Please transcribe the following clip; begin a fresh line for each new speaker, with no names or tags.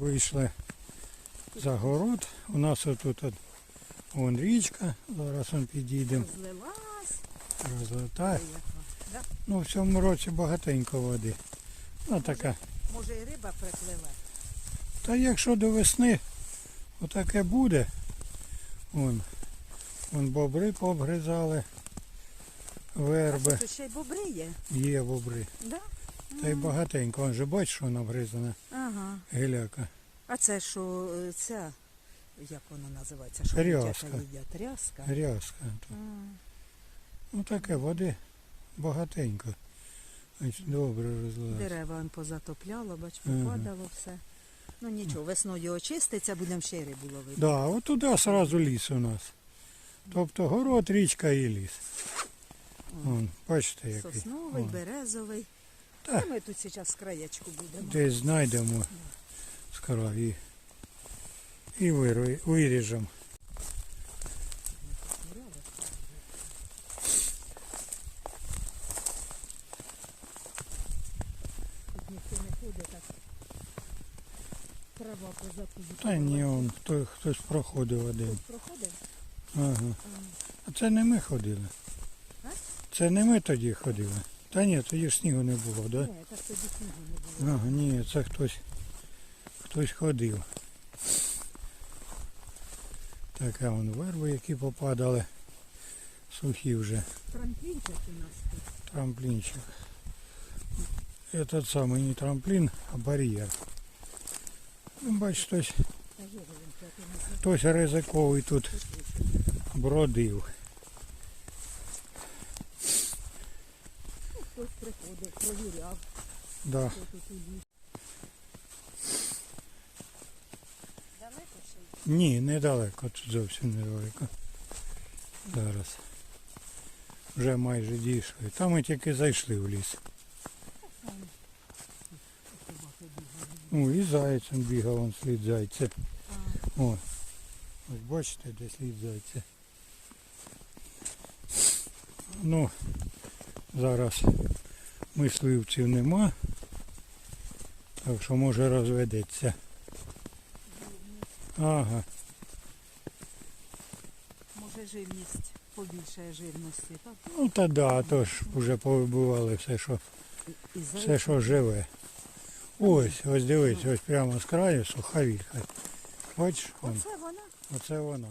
Вийшли за город. У нас отут от, вон річка. Зараз он підійдемо.
Злилась.
Розлетає.
Да?
Ну в цьому році багатенько води. Ну така.
Може і риба припливе.
Та якщо до весни отаке буде, вон, вон бобри пообгризали, верби,
Тут ще й бобри є.
є бобри.
Да?
Та й багатенько. Он же бачиш, що вона обгризана
Ага.
геляка.
А це що е, ця, як вона називається? Що
Рязка.
їдять? Рязка.
Рязка.
А,
Ну таке води багатенько. Добре розлилась.
Дерева он позатопляло, бач,
Ага.
попадало все. Ну нічого, весною очиститься, будемо ще рибу ловити.
Да, от туди одразу ліс у нас. Тобто город, річка і ліс. Вон, бачите, який.
Сосновий,
Вон.
березовий.
Так.
Ми тут зараз з краєчку будемо.
Десь знайдемо скоро і, і виріжемо. Та ні, он, хто, хтось проходив один.
Проходив?
Ага. А це не ми ходили. Це не ми тоді ходили. Та ні, тоді ж снігу не було, так? Да?
Ні, так тоді снігу не було.
Ага, ні, це хтось, хтось ходив. Така вон верби, які попадали. Сухі вже.
Трамплінчик у нас тут.
Трамплинчик. Этот самый не трамплин, а бар'єр. Ну, бач, хтось,
Та є він, це ти не
хтось ризиковий тут бродив.
Хтось приходив, провіряв,
Да.
хто тут у ліс. Далеко ще й?
Ні, недалеко, тут зовсім недалеко. Зараз. Вже майже дійшли. Там ми тільки зайшли в ліс. Ну і заяць он бігав, он слід зайця. О, ось бачите, де слід зайця. Ну, зараз мисливців нема. Так що може розведеться. Ага,
Може живність побільшає живності, так?
ну та да, то ж вже повибивали все, що, все, що живе. Ось, ось дивись, ось прямо з краю суха вільха. Бачиш,
Оце вона.
оце вона.